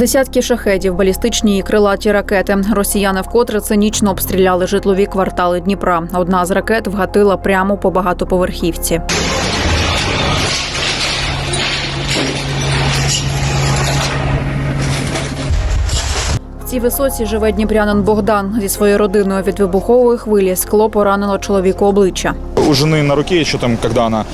Десятки шахедів, балістичні і крилаті ракети. Росіяни вкотре цинічно обстріляли житлові квартали Дніпра. Одна з ракет вгатила прямо по багатоповерхівці. Цій висоці живе дніпрянин Богдан зі своєю родиною від вибухової хвилі скло поранило чоловіку обличчя. У жени на руке що там, коли вона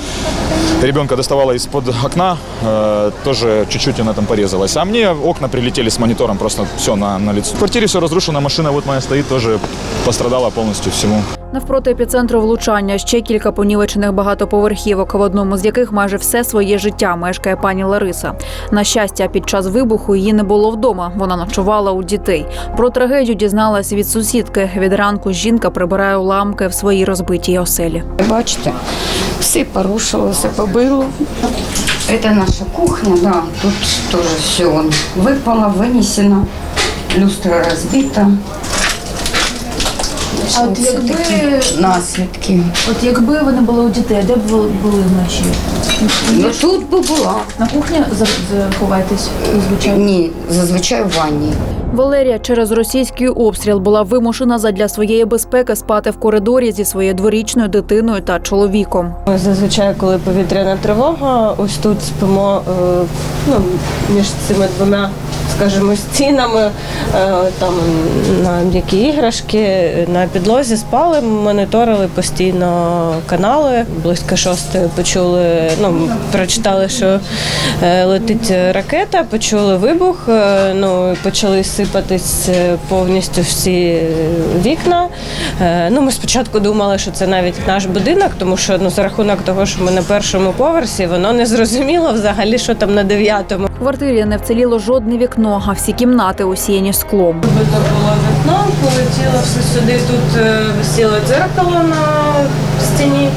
ребенка доставала из-под окна, э, тоже чуть-чуть она там порезалась. А мне окна прилетели с монитором, просто все на, на лицо. В квартире все разрушено, машина вот моя стоит, тоже пострадала полностью всему. Навпроти епіцентру влучання ще кілька понівечених багатоповерхівок, в одному з яких майже все своє життя мешкає пані Лариса. На щастя, під час вибуху її не було вдома. Вона ночувала у дітей. Про трагедію дізналась від сусідки. Від ранку жінка прибирає уламки в своїй розбитій оселі. Бачите, все порушило, все побило. Это наша кухня, да, тут тоже все выпало, вынесено, люстра разбита. А от якби, такі наслідки. от якби ви не були у дітей, де б ви були вночі? Ну тут би була. На кухні за- заховаєтесь зазвичай? Ні, зазвичай в ванні. Валерія через російський обстріл була вимушена задля своєї безпеки спати в коридорі зі своєю дворічною дитиною та чоловіком. Ми зазвичай, коли повітряна тривога, ось тут спимо е, ну, між цими двома, скажімо, стінами, е, там на м'які іграшки, на підлозі спали, моніторили постійно канали. Близько шостої почули, ну, прочитали, що е, летить ракета, почули вибух, е, ну, почали сипатись повністю всі вікна. Ну, ми спочатку думали, що це навіть наш будинок, тому що ну, за рахунок того, що ми на першому поверсі, воно не зрозуміло взагалі, що там на дев'ятому. В квартирі не вціліло жодне вікно, а всі кімнати усіяні склом. Вибито було вікно, полетіло все сюди. Тут е, висіло дзеркало на стіні.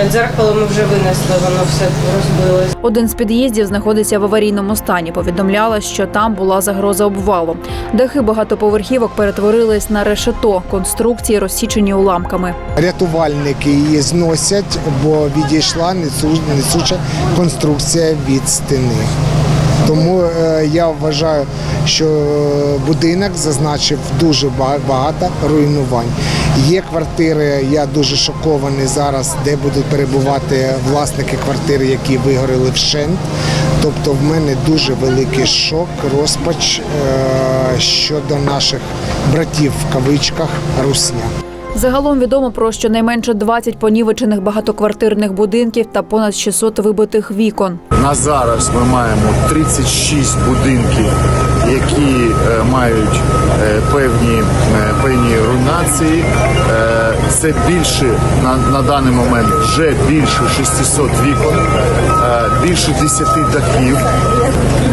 Е, Дзеркало ми вже винесли, воно все розбилось. Один з під'їздів знаходиться в аварійному стані. Повідомляла, що там була загроза обвалу. Дахи багатоповерхівок перетворились на решето, конструкції розсічені уламками. Рятувальники її зносять, бо відійшла несу- несуча конструкція від стіни. Тому е, я вважаю, що будинок зазначив дуже багато руйнувань. Є квартири, я дуже шокований зараз, де будуть перебувати власники квартири, які вигоріли вщент. Тобто в мене дуже великий шок, розпач е, щодо наших братів в кавичках русня. Загалом відомо про щонайменше 20 понівечених багатоквартирних будинків та понад 600 вибитих вікон. На зараз ми маємо 36 будинків, які е, мають певні, е, певні руйнації. Е, це більше на, на даний момент вже більше 600 вікон, е, більше 10 дахів.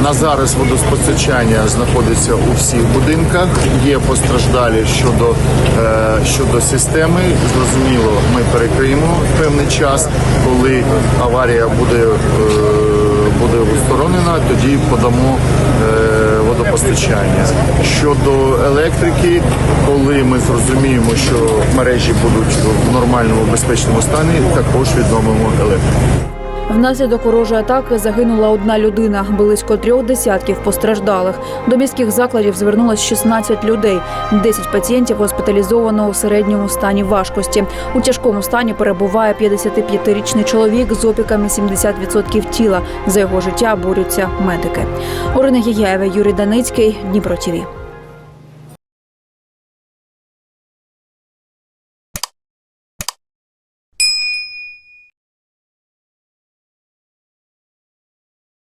На зараз водоспостачання знаходиться у всіх будинках. Є постраждалі щодо, е, щодо системи. Зрозуміло, ми перекриємо певний час, коли аварія буде. Буде устранена, тоді подамо е, водопостачання. Щодо електрики, коли ми зрозуміємо, що мережі будуть в нормальному безпечному стані, також відновимо електрику. Внаслідок ворожої атаки загинула одна людина. Близько трьох десятків постраждалих. До міських закладів звернулось 16 людей. 10 пацієнтів госпіталізовано у середньому стані важкості. У тяжкому стані перебуває 55-річний чоловік з опіками 70% тіла. За його життя борються медики. Орина Гіяєва, Юрій Даницький, Дніпро ТІВІ.